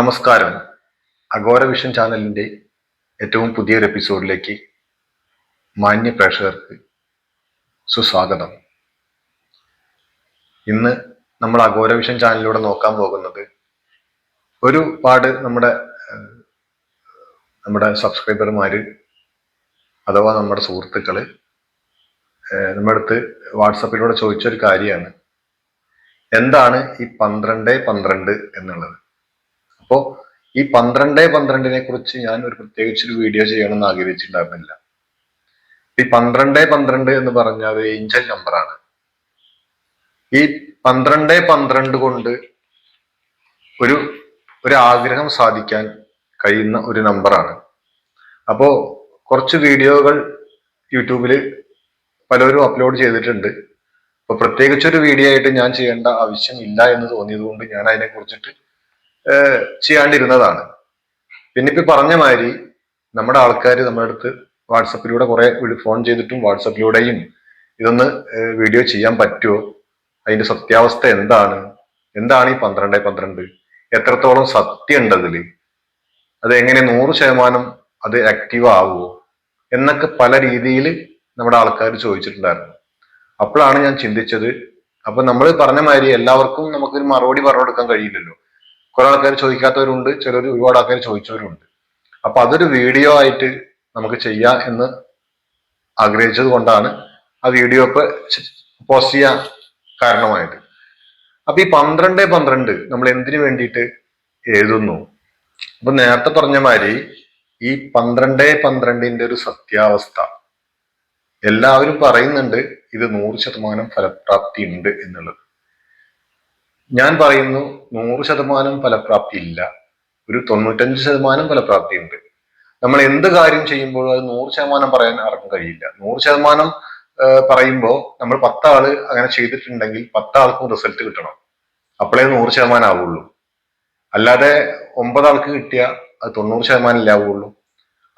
നമസ്കാരം. Agora vision ചാനലിന്റെ ഏറ്റവും പുതിയൊരു എപ്പിസോഡിലേക്ക് മാന്യ പ്രേക്ഷകർക്ക് സുസ്വാഗതം. ഇന്ന് നമ്മൾ അഗോര വിഷൻ ചാനലിലൂടെ നോക്കാൻ പോകുന്നത് ഒരുപാട് നമ്മുടെ നമ്മുടെ സബ്സ്ക്രൈബർമാര് അഥവാ നമ്മുടെ സുഹൃത്തുക്കൾ നമ്മുടെ അടുത്ത് വാട്സപ്പിലൂടെ ചോദിച്ചൊരു കാര്യമാണ്. എന്താണ് ഈ പന്ത്രണ്ട് പന്ത്രണ്ട് എന്നുള്ളത്? അപ്പോ ഈ പന്ത്രണ്ട് പന്ത്രണ്ടിനെ കുറിച്ച് ഞാൻ ഒരു പ്രത്യേകിച്ചൊരു വീഡിയോ ചെയ്യണമെന്ന് ആഗ്രഹിച്ചിട്ടുണ്ടായിരുന്നില്ല. ഈ പന്ത്രണ്ട് പന്ത്രണ്ട് എന്ന് പറഞ്ഞാൽ ഒരു ഏഞ്ചൽ നമ്പറാണ് ഈ പന്ത്രണ്ട് പന്ത്രണ്ട് കൊണ്ട് ഒരു ഒരു ആഗ്രഹം സാധിക്കാൻ കഴിയുന്ന ഒരു നമ്പറാണ് അപ്പോ കുറച്ച് വീഡിയോകൾ യൂട്യൂബിൽ പലരും അപ്ലോഡ് ചെയ്തിട്ടുണ്ട്. അപ്പൊ പ്രത്യേകിച്ചൊരു വീഡിയോ ആയിട്ട് ഞാൻ ചെയ്യേണ്ട ആവശ്യമില്ല എന്ന് തോന്നിയത് കൊണ്ട് ഞാൻ അതിനെ കുറിച്ചിട്ട് ചെയ്യാണ്ടിരുന്നതാണ്. പിന്നെ ഇപ്പൊ പറഞ്ഞ മാതിരി നമ്മുടെ ആൾക്കാർ നമ്മുടെ അടുത്ത് വാട്സപ്പിലൂടെ കുറെ ഫോൺ ചെയ്തിട്ടും വാട്സപ്പിലൂടെയും ഇതൊന്ന് വീഡിയോ ചെയ്യാൻ പറ്റുമോ അതിന്റെ സത്യാവസ്ഥ എന്താണ്? എന്താണ് ഈ പന്ത്രണ്ട് പന്ത്രണ്ട്? എത്രത്തോളം സത്യം ഉണ്ട് അതിൽ അത് എങ്ങനെ നൂറ് ശതമാനം അത് ആക്റ്റീവ് ആവുമോ എന്നൊക്കെ പല രീതിയിൽ നമ്മുടെ ആൾക്കാർ ചോദിച്ചിട്ടുണ്ടായിരുന്നു. അപ്പോഴാണ് ഞാൻ ചിന്തിച്ചത്. അപ്പൊ നമ്മൾ പറഞ്ഞ മാതിരി എല്ലാവർക്കും നമുക്കൊരു മറുപടി പറഞ്ഞു കൊടുക്കാൻ കഴിയില്ലല്ലോ. കുറെ ആൾക്കാർ ചോദിക്കാത്തവരുണ്ട് ചിലർ ഒരുപാട് ആൾക്കാർ ചോദിച്ചവരുണ്ട്. അപ്പൊ അതൊരു വീഡിയോ ആയിട്ട് നമുക്ക് ചെയ്യാം എന്ന് ആഗ്രഹിച്ചത് കൊണ്ടാണ് ആ വീഡിയോ ഇപ്പൊ പോസ്റ്റ് ചെയ്യാൻ കാരണമായത്. അപ്പൊ ഈ പന്ത്രണ്ട് പന്ത്രണ്ട് നമ്മൾ എന്തിനു വേണ്ടിയിട്ട് എഴുതുന്നു? അപ്പൊ നേരത്തെ പറഞ്ഞ മാതിരി ഈ പന്ത്രണ്ട് പന്ത്രണ്ടിന്റെ ഒരു സത്യാവസ്ഥ. എല്ലാവരും പറയുന്നുണ്ട് ഇത് നൂറ് ശതമാനം ഫലപ്രാപ്തി ഉണ്ട് എന്നുള്ളത്. ഞാൻ പറയുന്നു നൂറ് ശതമാനം ഫലപ്രാപ്തി ഇല്ല ഒരു തൊണ്ണൂറ്റഞ്ച് ശതമാനം ഫലപ്രാപ്തി ഉണ്ട് നമ്മൾ എന്ത് കാര്യം ചെയ്യുമ്പോഴും അത് നൂറ് ശതമാനം പറയാൻ ആർക്കും കഴിയില്ല. നൂറ് ശതമാനം പറയുമ്പോൾ നമ്മൾ പത്താൾ അങ്ങനെ ചെയ്തിട്ടുണ്ടെങ്കിൽ പത്താൾക്കും റിസൾട്ട് കിട്ടണം. അപ്പോഴേ നൂറ് ശതമാനം ആവുള്ളൂ. അല്ലാതെ ഒമ്പതാൾക്ക് കിട്ടിയ അത് തൊണ്ണൂറ് ശതമാനം ഇല്ലാവുള്ളൂ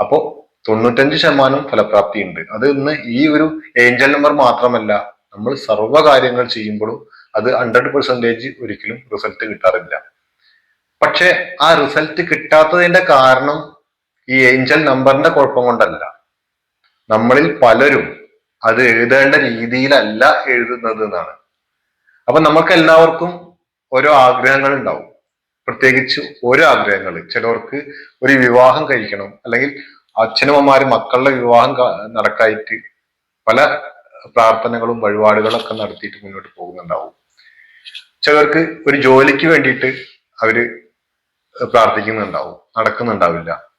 അപ്പോൾ തൊണ്ണൂറ്റഞ്ച് ശതമാനം ഫലപ്രാപ്തി ഉണ്ട് അത് ഇന്ന് ഈ ഒരു ഏഞ്ചൽ നമ്പർ മാത്രമല്ല നമ്മൾ സർവ കാര്യങ്ങൾ ചെയ്യുമ്പോഴും അത് ഹൺഡ്രഡ് പെർസെന്റേജ് ഒരിക്കലും റിസൾട്ട് കിട്ടാറില്ല. പക്ഷെ ആ റിസൾട്ട് കിട്ടാത്തതിന്റെ കാരണം ഈ ഏഞ്ചൽ നമ്പറിന്റെ കുഴപ്പം കൊണ്ടല്ല. നമ്മളിൽ പലരും അത് എഴുതേണ്ട രീതിയിലല്ല എഴുതുന്നത് എന്നാണ് അപ്പൊ നമുക്ക് എല്ലാവർക്കും ഓരോ ആഗ്രഹങ്ങൾ ഉണ്ടാവും. പ്രത്യേകിച്ച് ഓരോ ആഗ്രഹങ്ങൾ. ചിലവർക്ക് ഒരു വിവാഹം കഴിക്കണം. അല്ലെങ്കിൽ അച്ഛനമ്മമാര് മക്കളുടെ വിവാഹം നടക്കായിട്ട് പല പ്രാർത്ഥനകളും വഴിപാടുകളൊക്കെ നടത്തിയിട്ട് മുന്നോട്ട് പോകുന്നുണ്ടാവും. ചിലർക്ക് ഒരു ജോലിക്ക് വേണ്ടിയിട്ട് അവർ പ്രാർത്ഥിക്കുന്നുണ്ടാവും. നടക്കുന്നുണ്ടാവില്ല.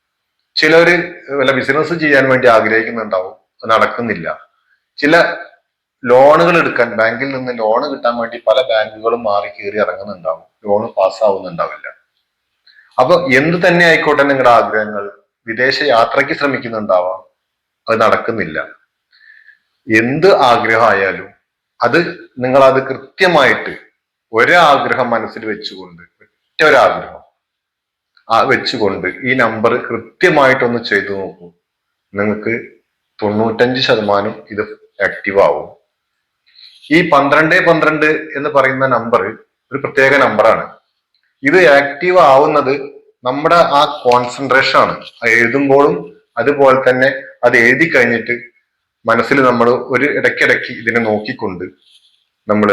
ചിലര് വല്ല ബിസിനസ് ചെയ്യാൻ വേണ്ടി ആഗ്രഹിക്കുന്നുണ്ടാവും. നടക്കുന്നില്ല. ചില ലോണുകൾ എടുക്കാൻ ബാങ്കിൽ നിന്ന് ലോൺ കിട്ടാൻ വേണ്ടി പല ബാങ്കുകളും മാറി കയറി ഇറങ്ങുന്നുണ്ടാവും. ലോൺ പാസ്സാവുന്നുണ്ടാവില്ല. അപ്പൊ എന്ത് തന്നെ ആയിക്കോട്ടെ നിങ്ങളുടെ ആഗ്രഹങ്ങൾ വിദേശ യാത്രയ്ക്ക് ശ്രമിക്കുന്നുണ്ടാവാം. അത് നടക്കുന്നില്ല. എന്ത് ആഗ്രഹമായാലും അത് നിങ്ങൾ അത് കൃത്യമായിട്ട് ഒരാഗ്രഹം മനസ്സിൽ വെച്ചുകൊണ്ട് ഒറ്റ ഒരാഗ്രഹം ആ വെച്ചുകൊണ്ട് ഈ നമ്പർ കൃത്യമായിട്ടൊന്ന് ചെയ്തു നോക്കൂ. നിങ്ങൾക്ക് തൊണ്ണൂറ്റഞ്ച് ശതമാനം ഇത് ആക്റ്റീവ് ആവും. ഈ പന്ത്രണ്ട് പന്ത്രണ്ട് എന്ന് പറയുന്ന നമ്പർ ഒരു പ്രത്യേക നമ്പറാണ് ഇത് ആക്റ്റീവ് ആവുന്നത് നമ്മുടെ ആ കോൺസെൻട്രേഷൻ ആണ്. എഴുതുമ്പോഴും അതുപോലെ തന്നെ അത് എഴുതി കഴിഞ്ഞിട്ട് മനസ്സിൽ നമ്മൾ ഒരു ഇടയ്ക്കിടയ്ക്ക് ഇതിനെ നോക്കിക്കൊണ്ട് നമ്മൾ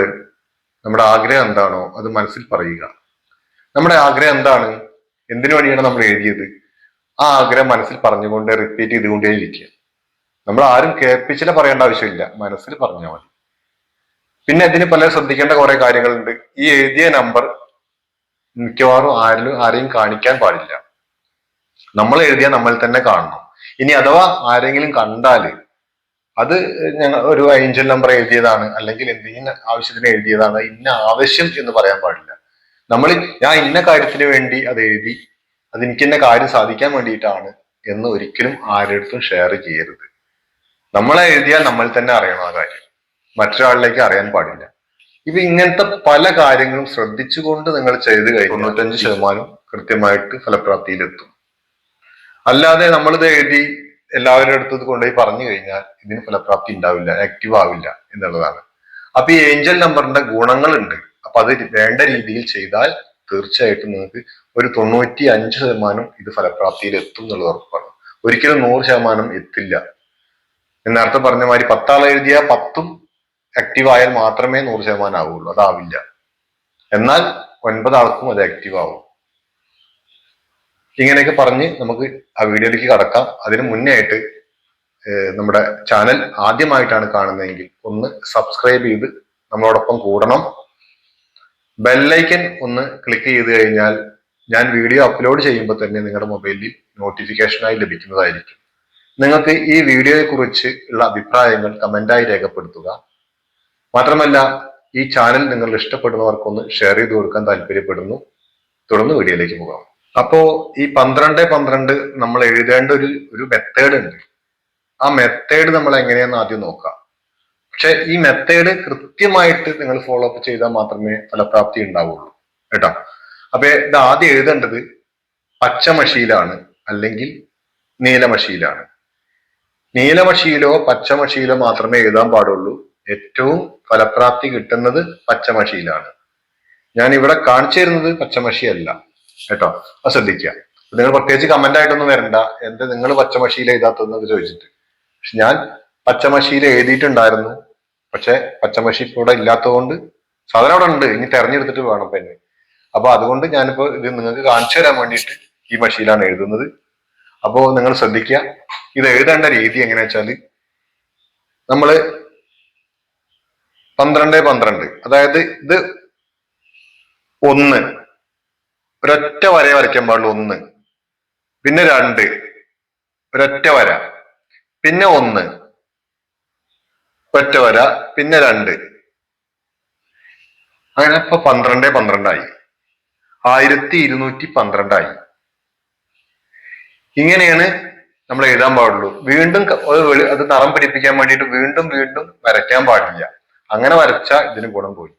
നമ്മുടെ ആഗ്രഹം എന്താണോ അത് മനസ്സിൽ പറയുക. നമ്മുടെ ആഗ്രഹം എന്താണ്? എന്തിനു വേണ്ടിയാണ് നമ്മൾ എഴുതിയത്? ആ ആഗ്രഹം മനസ്സിൽ പറഞ്ഞുകൊണ്ട് റിപ്പീറ്റ് ചെയ്തുകൊണ്ടേ ഇരിക്കുക. നമ്മൾ ആരും കേൾപ്പിച്ചില്ല പറയേണ്ട ആവശ്യമില്ല. മനസ്സിൽ പറഞ്ഞാൽ മതി. പിന്നെ ഇതിന് പല ശ്രദ്ധിക്കേണ്ട കുറെ കാര്യങ്ങളുണ്ട്. ഈ എഴുതിയ നമ്പർ മിക്കവാറും ആരിലും ആരെയും കാണിക്കാൻ പാടില്ല. നമ്മൾ എഴുതിയ നമ്മൾ തന്നെ കാണണം. ഇനി അഥവാ ആരെങ്കിലും കണ്ടാൽ അത് ഞങ്ങൾ ഒരു ഏഞ്ചൽ നമ്പർ എഴുതിയതാണ്. അല്ലെങ്കിൽ എന്തെങ്കിലും ആവശ്യത്തിന് എഴുതിയതാണ്. ഇന്ന ആവശ്യം എന്ന് പറയാൻ പാടില്ല. നമ്മൾ ഞാൻ ഇന്ന കാര്യത്തിന് വേണ്ടി അത് എഴുതി അത് എനിക്ക് ഇന്ന കാര്യം സാധിക്കാൻ വേണ്ടിയിട്ടാണ് എന്ന് ഒരിക്കലും ആരുടെടുത്തും ഷെയർ ചെയ്യരുത്. നമ്മളെ എഴുതിയാൽ നമ്മൾ തന്നെ അറിയണം ആ കാര്യം. മറ്റൊരാളിലേക്ക് അറിയാൻ പാടില്ല. ഇപ്പൊ ഇങ്ങനത്തെ പല കാര്യങ്ങളും ശ്രദ്ധിച്ചുകൊണ്ട് നിങ്ങൾ ചെയ്ത് കഴിഞ്ഞാൽ തൊണ്ണൂറ്റഞ്ച് ശതമാനം കൃത്യമായിട്ട് ഫലപ്രാപ്തിയിലെത്തും. അല്ലാതെ നമ്മളിത് എഴുതി എല്ലാവരുടെ അടുത്തത് കൊണ്ടുപോയി പറഞ്ഞു കഴിഞ്ഞാൽ ഇതിന് ഫലപ്രാപ്തി ഉണ്ടാവില്ല ആക്റ്റീവ് ആവില്ല എന്നുള്ളതാണ്. അപ്പൊ ഈ ഏഞ്ചൽ നമ്പറിന്റെ ഗുണങ്ങളുണ്ട്. അപ്പൊ അത് വേണ്ട രീതിയിൽ ചെയ്താൽ തീർച്ചയായിട്ടും നിങ്ങൾക്ക് ഒരു തൊണ്ണൂറ്റി അഞ്ച് ശതമാനം ഇത് ഫലപ്രാപ്തിയിൽ എത്തും എന്നുള്ളത് ഉറപ്പാണ്. ഒരിക്കലും നൂറ് ശതമാനം എത്തില്ല. നേരത്തെ പറഞ്ഞ മാതിരി പത്താൾ എഴുതിയ പത്തും ആക്റ്റീവ് ആയാൽ മാത്രമേ നൂറ് ശതമാനം ആവുള്ളൂ. അതാവില്ല. എന്നാൽ ഒൻപത് ആൾക്കും അത് ആക്റ്റീവ് ആവും. ഇങ്ങനെയൊക്കെ പറഞ്ഞ് നമുക്ക് ആ വീഡിയോയിലേക്ക് കടക്കാം. അതിന് മുന്നേ ആയിട്ട് നമ്മുടെ ചാനൽ ആദ്യമായിട്ടാണ് കാണുന്നതെങ്കിൽ ഒന്ന് സബ്സ്ക്രൈബ് ചെയ്ത് നമ്മളോടൊപ്പം കൂടണം. ബെല്ലൈക്കൻ ഒന്ന് ക്ലിക്ക് ചെയ്ത് കഴിഞ്ഞാൽ ഞാൻ വീഡിയോ അപ്ലോഡ് ചെയ്യുമ്പോൾ തന്നെ നിങ്ങളുടെ മൊബൈലിൽ നോട്ടിഫിക്കേഷനായി ലഭിക്കുന്നതായിരിക്കും. നിങ്ങൾക്ക് ഈ വീഡിയോയെ കുറിച്ച് ഉള്ള അഭിപ്രായങ്ങൾ കമന്റായി രേഖപ്പെടുത്തുക. മാത്രമല്ല ഈ ചാനൽ നിങ്ങൾ ഇഷ്ടപ്പെടുന്നവർക്കൊന്ന് ഷെയർ ചെയ്ത് കൊടുക്കാൻ താല്പര്യപ്പെടുന്നു. തുടർന്ന് വീഡിയോയിലേക്ക് പോകാം. അപ്പോ ഈ പന്ത്രണ്ട് പന്ത്രണ്ട് നമ്മൾ എഴുതേണ്ട ഒരു ഒരു മെത്തേഡ് ഉണ്ട്. ആ മെത്തേഡ് നമ്മൾ എങ്ങനെയാന്ന് ആദ്യം നോക്കാം. പക്ഷെ ഈ മെത്തേഡ് കൃത്യമായിട്ട് നിങ്ങൾ ഫോളോ അപ്പ് ചെയ്താൽ മാത്രമേ ഫലപ്രാപ്തി ഉണ്ടാവുള്ളൂ. കേട്ടോ? അപ്പൊ ഇത് ആദ്യം എഴുതേണ്ടത് പച്ചമഷിയിലാണ് അല്ലെങ്കിൽ നീലമഷിയിലാണ് നീലമഷിയിലോ പച്ചമഷിയിലോ മാത്രമേ എഴുതാൻ പാടുള്ളൂ. ഏറ്റവും ഫലപ്രാപ്തി കിട്ടുന്നത് പച്ചമഷിയിലാണ് ഞാൻ ഇവിടെ കാണിച്ചു തരുന്നത് പച്ചമഷിയല്ല കേട്ടോ? അത് ശ്രദ്ധിക്കുക. നിങ്ങൾ പ്രത്യേകിച്ച് കമന്റ് ആയിട്ടൊന്നും വരണ്ട. എന്താ നിങ്ങൾ പച്ചമഷിയിൽ എഴുതാത്തതെന്നൊക്കെ ചോദിച്ചിട്ട്. പക്ഷെ ഞാൻ പച്ചമഷിയിൽ എഴുതിയിട്ടുണ്ടായിരുന്നു. പക്ഷെ പച്ചമഷി ഇവിടെ ഇല്ലാത്തതുകൊണ്ട് സാധനം അവിടെ ഉണ്ട്. ഇനി തെരഞ്ഞെടുത്തിട്ട് വേണം പെണ്ണ് അപ്പൊ അതുകൊണ്ട് ഞാനിപ്പോ ഇത് നിങ്ങൾക്ക് കാണിച്ചു തരാൻ വേണ്ടിയിട്ട് ഈ മഷിയിലാണ് എഴുതുന്നത്. അപ്പോ നിങ്ങൾ ശ്രദ്ധിക്കുക. ഇത് എഴുതേണ്ട രീതി എങ്ങനെയാ വെച്ചാൽ നമ്മൾ പന്ത്രണ്ട് പന്ത്രണ്ട്. അതായത് ഇത് ഒന്ന്. ഒരൊറ്റ വര വരയ്ക്കാൻ പാടുള്ളൂ ഒന്ന്. പിന്നെ രണ്ട്. ഒരൊറ്റ വര. പിന്നെ ഒന്ന്. ഒറ്റ വര പിന്നെ രണ്ട്. അങ്ങനെ ഇപ്പൊ പന്ത്രണ്ട് പന്ത്രണ്ടായി. ആയിരത്തി ഇരുന്നൂറ്റി പന്ത്രണ്ടായി. ഇങ്ങനെയാണ് നമ്മൾ എഴുതാൻ പാടുള്ളൂ. വീണ്ടും അത് നിറം പിടിപ്പിക്കാൻ വേണ്ടിയിട്ട് വീണ്ടും വീണ്ടും വരയ്ക്കാൻ പാടില്ല. അങ്ങനെ വരച്ച ഇതിന് ഗുണം പോയി.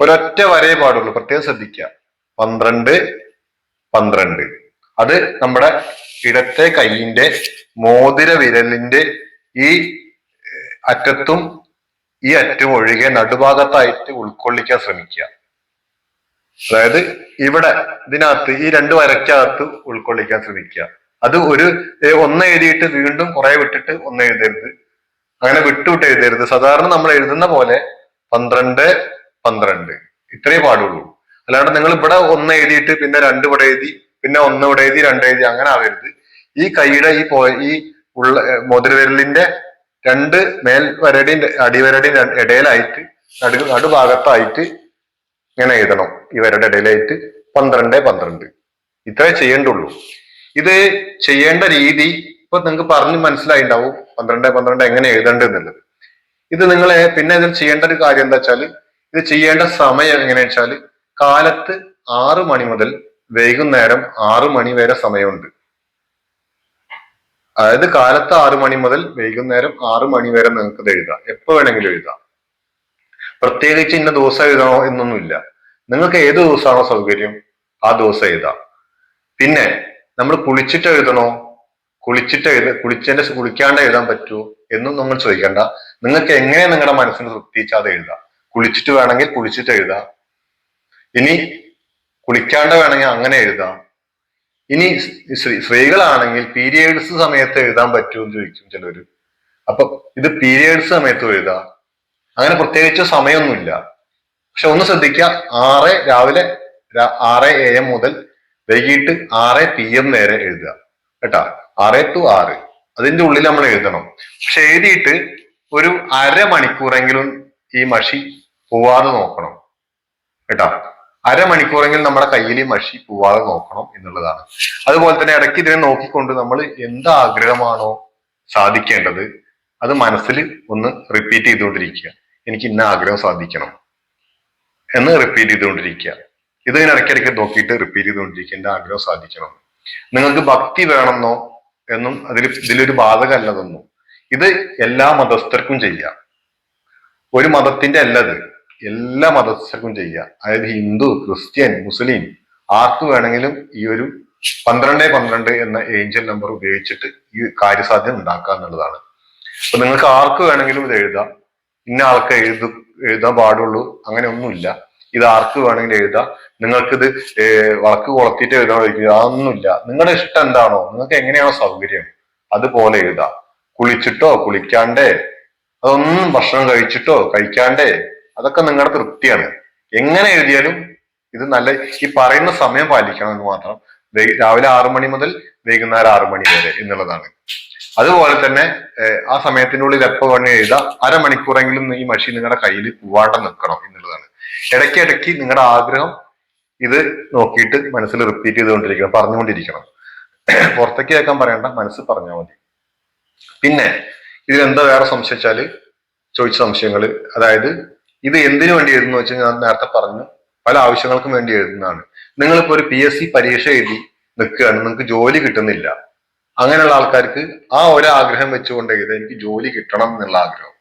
ഒരൊറ്റ വരയെ പാടുള്ളൂ. പ്രത്യേകം ശ്രദ്ധിക്കുക. പന്ത്രണ്ട് പന്ത്രണ്ട്. അത് നമ്മുടെ ഇടത്തെ കൈയിന്റെ മോതിര വിരലിന്റെ ഈ അറ്റത്തും ഈ അറ്റം ഒഴികെ നടുഭാഗത്തായിട്ട് ഉൾക്കൊള്ളിക്കാൻ ശ്രമിക്കുക. അതായത് ഇവിടെ ഇതിനകത്ത് ഈ രണ്ട് വരയ്ക്കകത്ത് ഉൾക്കൊള്ളിക്കാൻ ശ്രമിക്കുക. അത് ഒരു ഒന്ന് എഴുതിയിട്ട് വീണ്ടും കുറെ വിട്ടിട്ട് ഒന്ന് എഴുതരുത്. അങ്ങനെ വിട്ടുവിട്ട് എഴുതരുത്. സാധാരണ നമ്മൾ എഴുതുന്ന പോലെ പന്ത്രണ്ട് പന്ത്രണ്ട്. ഇത്രയേ പാടുള്ളൂ. അല്ലാണ്ട് നിങ്ങൾ ഇവിടെ ഒന്ന് എഴുതിയിട്ട് പിന്നെ രണ്ട് ഇവിടെ എഴുതി പിന്നെ ഒന്ന് ഇവിടെ എഴുതി രണ്ട് എഴുതി അങ്ങനെ ആവരുത്. ഈ കൈയുടെ ഈ പോ ഈ ഉള്ള മുതിരവിരലിന്റെ രണ്ട് മേൽ വരടിയും അടിവരടി ഇടയിലായിട്ട് നടു നടുഭാഗത്തായിട്ട് ഇങ്ങനെ എഴുതണം. ഇവരുടെ ഇടയിലായിട്ട് പന്ത്രണ്ട് പന്ത്രണ്ട്. ഇത്രേ ചെയ്യേണ്ടുള്ളൂ. ഇത് ചെയ്യേണ്ട രീതി ഇപ്പൊ നിങ്ങൾക്ക് പറഞ്ഞ് മനസ്സിലായിണ്ടാവും പന്ത്രണ്ട് പന്ത്രണ്ട് എങ്ങനെ എഴുതേണ്ടതെന്നുള്ളത്. ഇത് നിങ്ങളെ പിന്നെ ഇതിൽ ചെയ്യേണ്ട ഒരു കാര്യം എന്താ വെച്ചാൽ ഇത് ചെയ്യേണ്ട സമയം എങ്ങനെയാ വെച്ചാൽ കാലത്ത് ആറ് മണി മുതൽ വൈകുന്നേരം ആറ് മണി വരെ സമയമുണ്ട്. അതായത് കാലത്ത് ആറു മണി മുതൽ വൈകുന്നേരം ആറു മണി വരെ നിങ്ങൾക്ക് എഴുതാം. എപ്പോ വേണമെങ്കിലും എഴുതാം. പ്രത്യേകിച്ച് ഇന്ന ദിവസം എഴുതണോ എന്നൊന്നുമില്ല. നിങ്ങൾക്ക് ഏത് ദിവസമാണോ സൗകര്യം? ആ ദിവസം എഴുതാം. പിന്നെ നമ്മൾ കുളിച്ചിട്ട് എഴുതണോ? കുളിച്ചിട്ട് എഴുത കുളിച്ചതിന്റെ കുളിക്കാണ്ട് എഴുതാൻ പറ്റുമോ എന്നും നമ്മൾ ചോദിക്കേണ്ട. നിങ്ങൾക്ക് എങ്ങനെ നിങ്ങളുടെ മനസ്സിന് തൃപ്തിച്ചാതെ എഴുതാം. കുളിച്ചിട്ട് വേണമെങ്കിൽ കുളിച്ചിട്ട് എഴുതാം. ഇനി കുളിക്കാണ്ട് വേണമെങ്കിൽ അങ്ങനെ എഴുതാം. ഇനി സ്ത്രീ- സ്ത്രീകളാണെങ്കിൽ പീരിയഡ്സ് സമയത്ത് എഴുതാൻ പറ്റുമോ എന്ന് ചോദിക്കും ചിലര് അപ്പൊ ഇത് പീരിയഡ്സ് സമയത്ത് എഴുതാം. അങ്ങനെ പ്രത്യേകിച്ച് സമയമൊന്നുമില്ല. പക്ഷെ ഒന്ന് ശ്രദ്ധിക്കുക ആറ് രാവിലെ ആറ് എ എം മുതൽ വൈകിട്ട് ആറ് പി എം വരെ എഴുതുക. കേട്ടാ? ആറ് ടു ആറ്. അതിന്റെ ഉള്ളിൽ നമ്മൾ എഴുതണം. പക്ഷെ എഴുതിയിട്ട് ഒരു അരമണിക്കൂറെങ്കിലും ഈ മഷി പോവാതെ നോക്കണം. കേട്ടാ? അരമണിക്കൂറെങ്കിലും നമ്മുടെ കയ്യിൽ മഷി പോവാതെ നോക്കണം എന്നുള്ളതാണ്. അതുപോലെ തന്നെ ഇടയ്ക്ക് ഇതിനെ നോക്കിക്കൊണ്ട് നമ്മൾ എന്ത് ആഗ്രഹമാണോ സാധിക്കേണ്ടത് അത് മനസ്സിൽ ഒന്ന് റിപ്പീറ്റ് ചെയ്തുകൊണ്ടിരിക്കുക. എനിക്ക് ഇന്ന ആഗ്രഹം സാധിക്കണം എന്ന് റിപ്പീറ്റ് ചെയ്തുകൊണ്ടിരിക്കുക. ഇത് ഇങ്ങനെ ഇടയ്ക്കിടയ്ക്ക് നോക്കിയിട്ട് റിപ്പീറ്റ് ചെയ്തുകൊണ്ടിരിക്കുക എന്റെ ആഗ്രഹം സാധിക്കണം. നിങ്ങൾക്ക് ഭക്തി വേണമെന്നോ എന്നും അതിൽ ഇതിലൊരു ബാധകമല്ലതൊന്നും ഇത് എല്ലാ മതസ്ഥർക്കും ചെയ്യാം. ഒരു മതത്തിന്റെ അല്ല ഇത് എല്ലാ മതസ്ഥർക്കും ചെയ്യുക അതായത് ഹിന്ദു ക്രിസ്ത്യൻ മുസ്ലിം ആർക്ക് വേണമെങ്കിലും ഈ ഒരു പന്ത്രണ്ട് പന്ത്രണ്ട് എന്ന ഏഞ്ചൽ നമ്പർ ഉപയോഗിച്ചിട്ട് ഈ കാര്യസാധ്യം ഉണ്ടാക്കുക എന്നുള്ളതാണ്. അപ്പൊ നിങ്ങൾക്ക് ആർക്ക് വേണമെങ്കിലും ഇത് എഴുതാം. ഇന്ന ആൾക്ക് എഴുതു എഴുതാൻ പാടുള്ളൂ അങ്ങനെ ഒന്നുമില്ല. ഇത് ആർക്ക് വേണമെങ്കിലും എഴുതാം. നിങ്ങൾക്കിത് വളക്ക് കൊളത്തിയിട്ട് എഴുതണോ ചോദിക്കുക അതൊന്നുമില്ല. നിങ്ങളുടെ ഇഷ്ടം എന്താണോ നിങ്ങൾക്ക് എങ്ങനെയാണോ സൗകര്യം അതുപോലെ എഴുതാം. കുളിച്ചിട്ടോ കുളിക്കാണ്ടേ അതൊന്നും ഭക്ഷണം കഴിച്ചിട്ടോ കഴിക്കാണ്ടേ അതൊക്കെ നിങ്ങളുടെ തൃപ്തിയാണ്. എങ്ങനെ എഴുതിയാലും ഇത് നല്ല ഈ പറയുന്ന സമയം പാലിക്കണം എന്ന് മാത്രം. രാവിലെ ആറു മണി മുതൽ വൈകുന്നേരം ആറു മണി വരെ എന്നുള്ളതാണ്. അതുപോലെ തന്നെ ആ സമയത്തിനുള്ളിൽ എപ്പോ വേണേ എഴുതാം. അരമണിക്കൂറെങ്കിലും ഈ മഷി നിങ്ങളുടെ കയ്യിൽ പോവാണ്ട് നിൽക്കണം എന്നുള്ളതാണ്. ഇടയ്ക്ക് ഇടയ്ക്ക് നിങ്ങളുടെ ആഗ്രഹം ഇത് നോക്കിയിട്ട് മനസ്സിൽ റിപ്പീറ്റ് ചെയ്തുകൊണ്ടിരിക്കണം പറഞ്ഞുകൊണ്ടിരിക്കണം. പുറത്തേക്ക് കേൾക്കാൻ പറയണ്ട മനസ്സ് പറഞ്ഞാൽ മതി. പിന്നെ ഇതിലെന്താ വേറെ സംശയിച്ചാൽ ചോദിച്ച സംശയങ്ങൾ അതായത് ഇത് എന്തിനു വേണ്ടി എഴുതുന്നു വെച്ചാൽ ഞാൻ നേരത്തെ പറഞ്ഞു. പല ആവശ്യങ്ങൾക്കും വേണ്ടി എഴുതുന്നതാണ്. നിങ്ങളിപ്പോ ഒരു പി എസ് സി പരീക്ഷ എഴുതി നിൽക്കുകയാണ്. നിങ്ങൾക്ക് ജോലി കിട്ടുന്നില്ല. അങ്ങനെയുള്ള ആൾക്കാർക്ക് ആ ഒരു ആഗ്രഹം വെച്ചുകൊണ്ട് എഴുതുക എനിക്ക് ജോലി കിട്ടണം എന്നുള്ള ആഗ്രഹം.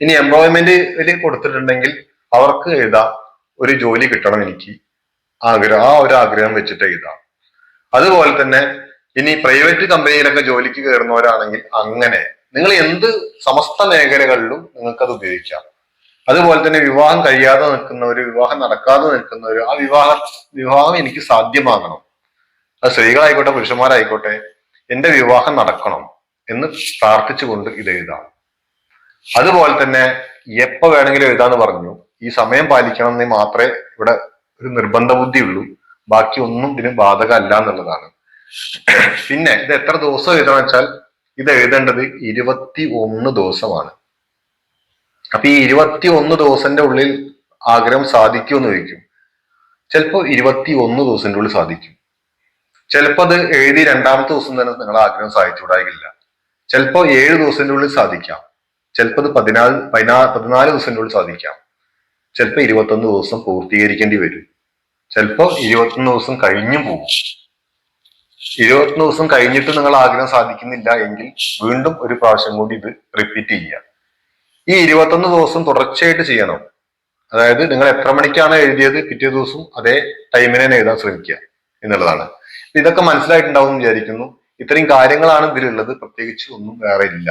ഇനി എംപ്ലോയ്മെന്റിൽ കൊടുത്തിട്ടുണ്ടെങ്കിൽ അവർക്ക് എഴുതാം ഒരു ജോലി കിട്ടണം എനിക്ക് ആഗ്രഹം. ആ ഒരു ആഗ്രഹം വെച്ചിട്ട് എഴുതാം. അതുപോലെ തന്നെ ഇനി പ്രൈവറ്റ് കമ്പനിയിലൊക്കെ ജോലിക്ക് കയറുന്നവരാണെങ്കിൽ അങ്ങനെ. നിങ്ങൾ എന്ത് സമസ്ത മേഖലകളിലും നിങ്ങൾക്കത് ഉപയോഗിക്കാം. അതുപോലെ തന്നെ വിവാഹം കഴിയാതെ നിൽക്കുന്നവര് വിവാഹം നടക്കാതെ നിൽക്കുന്നവര് ആ വിവാഹ വിവാഹം എനിക്ക് സാധ്യമാകണം. അത് സ്ത്രീകളായിക്കോട്ടെ പുരുഷന്മാരായിക്കോട്ടെ എന്റെ വിവാഹം നടക്കണം എന്ന് പ്രാർത്ഥിച്ചുകൊണ്ട് ഇത് എഴുതാം. അതുപോലെ തന്നെ എപ്പോ വേണമെങ്കിലും എഴുതാന്ന് പറഞ്ഞു. ഈ സമയം പാലിക്കണം എന്ന് മാത്രമേ ഇവിടെ ഒരു നിർബന്ധ ബുദ്ധി ഉള്ളൂ. ബാക്കി ഒന്നും ഇതിന് ബാധകമല്ല എന്നുള്ളതാണ്. പിന്നെ ഇത് എത്ര ദിവസം എഴുതണം വെച്ചാൽ ഇത് എഴുതേണ്ടത് ഇരുപത്തി ഒന്ന് ദിവസമാണ്. അപ്പൊ ഈ ഇരുപത്തി ഒന്ന് ദിവസത്തിന്റെ ഉള്ളിൽ ആഗ്രഹം സാധിക്കുമെന്ന് ചോദിക്കും. ചിലപ്പോ ഇരുപത്തി ഒന്ന് ദിവസത്തിന്റെ ഉള്ളിൽ സാധിക്കും. ചിലപ്പോ അത് എഴുതി രണ്ടാമത്തെ ദിവസം തന്നെ നിങ്ങൾ ആഗ്രഹം സാധിച്ചുകൂടായില്ല. ചിലപ്പോ ഏഴ് ദിവസത്തിന്റെ ഉള്ളിൽ സാധിക്കാം. ചിലപ്പോ അത് പതിനാല് പതിനാ പതിനാല് ദിവസത്തിന്റെ ഉള്ളിൽ സാധിക്കാം. ചിലപ്പോ ഇരുപത്തൊന്ന് ദിവസം പൂർത്തീകരിക്കേണ്ടി വരും. ചിലപ്പോ ഇരുപത്തൊന്ന് ദിവസം കഴിഞ്ഞും പോകും. ഇരുപത്തൊന്ന് ദിവസം കഴിഞ്ഞിട്ട് നിങ്ങൾ ആഗ്രഹം സാധിക്കുന്നില്ല എങ്കിൽ വീണ്ടും ഒരു പ്രാവശ്യം കൂടി ഇത് റിപ്പീറ്റ് ചെയ്യുക. ഈ ഇരുപത്തൊന്ന് ദിവസം തുടർച്ചയായിട്ട് ചെയ്യണം. അതായത് നിങ്ങൾ എത്ര മണിക്കാണ് എഴുതിയത്? പിറ്റേ ദിവസം അതേ ടൈമിനെ എഴുതാൻ ശ്രമിക്കുക എന്നുള്ളതാണ്. ഇതൊക്കെ മനസ്സിലായിട്ടുണ്ടാവും വിചാരിക്കുന്നു. ഇത്രയും കാര്യങ്ങളാണ് ഇതിലുള്ളത്. പ്രത്യേകിച്ച് ഒന്നും വേറെ ഇല്ല.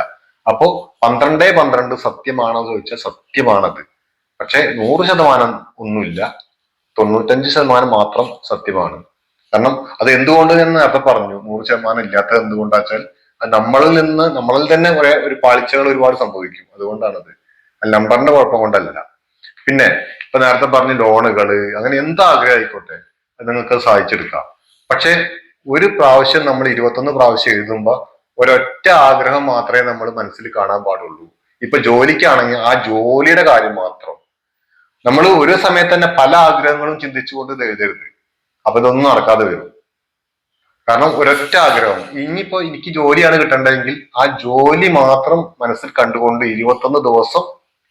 അപ്പോ പന്ത്രണ്ടേ പന്ത്രണ്ട് സത്യമാണോ എന്ന് ചോദിച്ചാൽ സത്യമാണത്. പക്ഷെ നൂറ് ശതമാനം ഒന്നുമില്ല. തൊണ്ണൂറ്റഞ്ച് ശതമാനം മാത്രം സത്യമാണ്. കാരണം അത് എന്തുകൊണ്ട് ഞാൻ നേരത്തെ പറഞ്ഞു. നൂറ് ശതമാനം ഇല്ലാത്തത് എന്തുകൊണ്ടാ വെച്ചാൽ അത് നമ്മളിൽ നിന്ന് നമ്മളിൽ തന്നെ കുറെ ഒരു പാളിച്ചകൾ ഒരുപാട് സംഭവിക്കും. അതുകൊണ്ടാണത്. അത് നമ്പറിന്റെ കുഴപ്പം കൊണ്ടല്ല പിന്നെ ഇപ്പൊ നേരത്തെ പറഞ്ഞ ലോണുകൾ അങ്ങനെ എന്ത് ആഗ്രഹമായിക്കോട്ടെ നിങ്ങൾക്ക് സഹായിച്ചെടുക്കാം. പക്ഷെ ഒരു പ്രാവശ്യം നമ്മൾ ഇരുപത്തൊന്ന് പ്രാവശ്യം എഴുതുമ്പോ ഒരൊറ്റ ആഗ്രഹം മാത്രമേ നമ്മൾ മനസ്സിൽ കാണാൻ പാടുള്ളൂ. ഇപ്പൊ ജോലിക്കാണെങ്കിൽ ആ ജോലിയുടെ കാര്യം മാത്രം. നമ്മൾ ഒരു സമയത്ത് തന്നെ പല ആഗ്രഹങ്ങളും ചിന്തിച്ചുകൊണ്ട് എഴുതരുത്. അപ്പൊ ഇതൊന്നും നടക്കാതെ വരും. കാരണം ഒരൊറ്റ ആഗ്രഹം ഇനിയിപ്പോ എനിക്ക് ജോലിയാണ് കിട്ടേണ്ടതെങ്കിൽ ആ ജോലി മാത്രം മനസ്സിൽ കണ്ടുകൊണ്ട് ഇരുപത്തൊന്ന് ദിവസം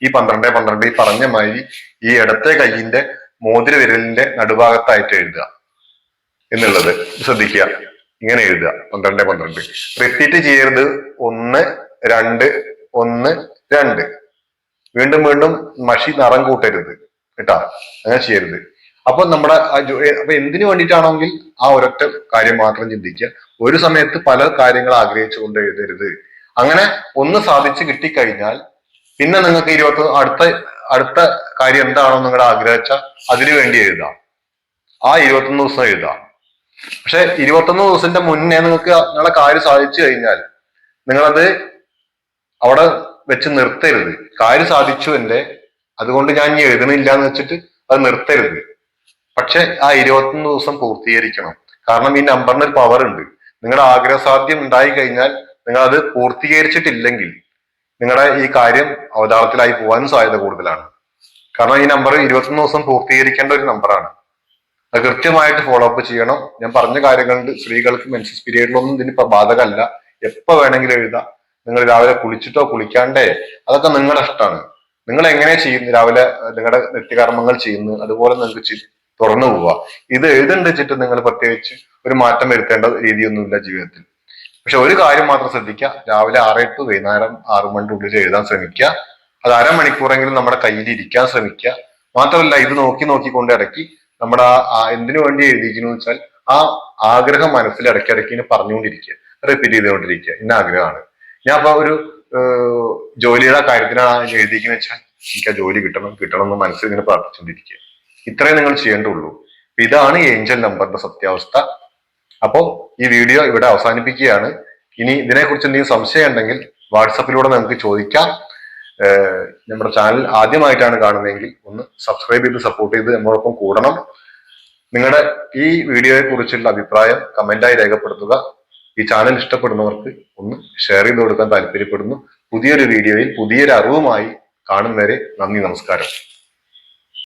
ഈ പന്ത്രണ്ട് പന്ത്രണ്ട് ഈ പറഞ്ഞ മാതിരി ഈ ഇടത്തെ കൈയിന്റെ മോതിര വിരലിന്റെ നടുഭാഗത്തായിട്ട് എഴുതുക. എന്നുള്ളത് ശ്രദ്ധിക്കുക. ഇങ്ങനെ എഴുതുക. പന്ത്രണ്ട് പന്ത്രണ്ട്. റിപ്പീറ്റ് ചെയ്യരുത്. ഒന്ന് രണ്ട് ഒന്ന് രണ്ട്. വീണ്ടും വീണ്ടും മഷി നിറം കൂട്ടരുത്. കേട്ടാ? അങ്ങനെ ചെയ്യരുത്. അപ്പൊ നമ്മുടെ അപ്പൊ എന്തിനു വേണ്ടിയിട്ടാണെങ്കിൽ ആ ഒരൊറ്റ കാര്യം മാത്രം ചിന്തിക്കുക. ഒരു സമയത്ത് പല കാര്യങ്ങൾ ആഗ്രഹിച്ചുകൊണ്ട് എഴുതരുത്. അങ്ങനെ ഒന്ന് സാധിച്ചു കിട്ടിക്കഴിഞ്ഞാൽ പിന്നെ നിങ്ങൾക്ക് ഇരുപത്തി അടുത്ത അടുത്ത കാര്യം എന്താണോ നിങ്ങളുടെ ആഗ്രഹിച്ച അതിനു വേണ്ടി എഴുതാം. ആ ഇരുപത്തൊന്ന് ദിവസം എഴുതാം. പക്ഷെ ഇരുപത്തൊന്ന് ദിവസത്തിന്റെ മുന്നേ നിങ്ങൾക്ക് നിങ്ങളെ കാര്യം സാധിച്ചു കഴിഞ്ഞാൽ നിങ്ങളത് അവിടെ വെച്ച് നിർത്തരുത്. കാര്യം സാധിച്ചു എന്റെ അതുകൊണ്ട് ഞാൻ എഴുതണില്ല എന്ന് വെച്ചിട്ട് അത് നിർത്തരുത്. പക്ഷെ ആ ഇരുപത്തൊന്ന് ദിവസം പൂർത്തീകരിക്കണം. കാരണം ഈ നമ്പറിന് ഒരു പവർ ഉണ്ട്. നിങ്ങളുടെ ആഗ്രഹസാധ്യം ഉണ്ടായി കഴിഞ്ഞാൽ നിങ്ങൾ അത് പൂർത്തീകരിച്ചിട്ടില്ലെങ്കിൽ നിങ്ങളുടെ ഈ കാര്യം അവതാളത്തിലായി പോകാൻ സാധ്യത കൂടുതലാണ്. കാരണം ഈ നമ്പർ ഇരുപത്തൊന്ന് ദിവസം പൂർത്തീകരിക്കേണ്ട ഒരു നമ്പറാണ് അത് കൃത്യമായിട്ട് ഫോളോ അപ്പ് ചെയ്യണം. ഞാൻ പറഞ്ഞ കാര്യങ്ങളുണ്ട്. സ്ത്രീകൾക്ക് മെൻസസ് പീരീഡിലൊന്നും ഇതിന് ബാധകമല്ല. എപ്പോ വേണമെങ്കിലും എഴുതാം. നിങ്ങൾ രാവിലെ കുളിച്ചിട്ടോ കുളിക്കാണ്ടേ അതൊക്കെ നിങ്ങളുടെ ഇഷ്ടമാണ്. നിങ്ങൾ എങ്ങനെ ചെയ്യുന്നു രാവിലെ നിങ്ങളുടെ നിത്യകർമ്മങ്ങൾ ചെയ്യുന്നു അതുപോലെ നിങ്ങൾക്ക് തുറന്നു പോവുക. ഇത് എഴുതണ്ടിച്ചിട്ട് നിങ്ങൾ പ്രത്യേകിച്ച് ഒരു മാറ്റം വരുത്തേണ്ട രീതിയൊന്നുമില്ല ജീവിതത്തിൽ. പക്ഷെ ഒരു കാര്യം മാത്രം ശ്രദ്ധിക്കുക. രാവിലെ ആറ് ടു വൈകുന്നേരം ആറു മണിന്റെ ഉള്ളിൽ എഴുതാൻ ശ്രമിക്കുക. അത് അരമണിക്കൂറെങ്കിലും നമ്മുടെ കയ്യിൽ ഇരിക്കാൻ ശ്രമിക്കുക. മാത്രമല്ല ഇത് നോക്കി നോക്കിക്കൊണ്ട് ഇടയ്ക്ക് നമ്മുടെ ആ എന്തിനു വേണ്ടി എഴുതിയിരിക്കുന്നു വെച്ചാൽ ആ ആഗ്രഹം മനസ്സിൽ ഇടയ്ക്കിടയ്ക്ക് ഇങ്ങനെ പറഞ്ഞുകൊണ്ടിരിക്കുക. റിപ്പീറ്റ് ചെയ്തുകൊണ്ടിരിക്കുക. ഇന്ന ആഗ്രഹമാണ്. ഞാൻ അപ്പൊ ഒരു ജോലിയുടെ കാര്യത്തിനാണ് എഴുതിയിരിക്കുന്നത് വെച്ചാൽ എനിക്ക് ആ ജോലി കിട്ടണം കിട്ടണം എന്ന് മനസ്സിൽ ഇങ്ങനെ പ്രാർത്ഥിച്ചുകൊണ്ടിരിക്കുക. ഇത്രേ നിങ്ങൾ ചെയ്യേണ്ടുള്ളൂ. ഇതാണ് ഏഞ്ചൽ നമ്പറിന്റെ സത്യാവസ്ഥ. അപ്പോൾ ഈ വീഡിയോ ഇവിടെ അവസാനിപ്പിക്കുകയാണ്. ഇനി ഇതിനെക്കുറിച്ച് എന്തെങ്കിലും സംശയം ഉണ്ടെങ്കിൽ വാട്സപ്പിലൂടെ നമുക്ക് ചോദിക്കാം. നമ്മുടെ ചാനൽ ആദ്യമായിട്ടാണ് കാണുന്നതെങ്കിൽ ഒന്ന് സബ്സ്ക്രൈബ് ചെയ്ത് സപ്പോർട്ട് ചെയ്ത് നമ്മളൊപ്പം കൂടണം. നിങ്ങളുടെ ഈ വീഡിയോയെ കുറിച്ചുള്ള അഭിപ്രായം കമന്റായി രേഖപ്പെടുത്തുക. ഈ ചാനൽ ഇഷ്ടപ്പെടുന്നവർക്ക് ഒന്ന് ഷെയർ ചെയ്ത് കൊടുക്കാൻ താല്പര്യപ്പെടുന്നു. പുതിയൊരു വീഡിയോയിൽ പുതിയൊരു അറിവുമായി കാണും വരെ നന്ദി നമസ്കാരം.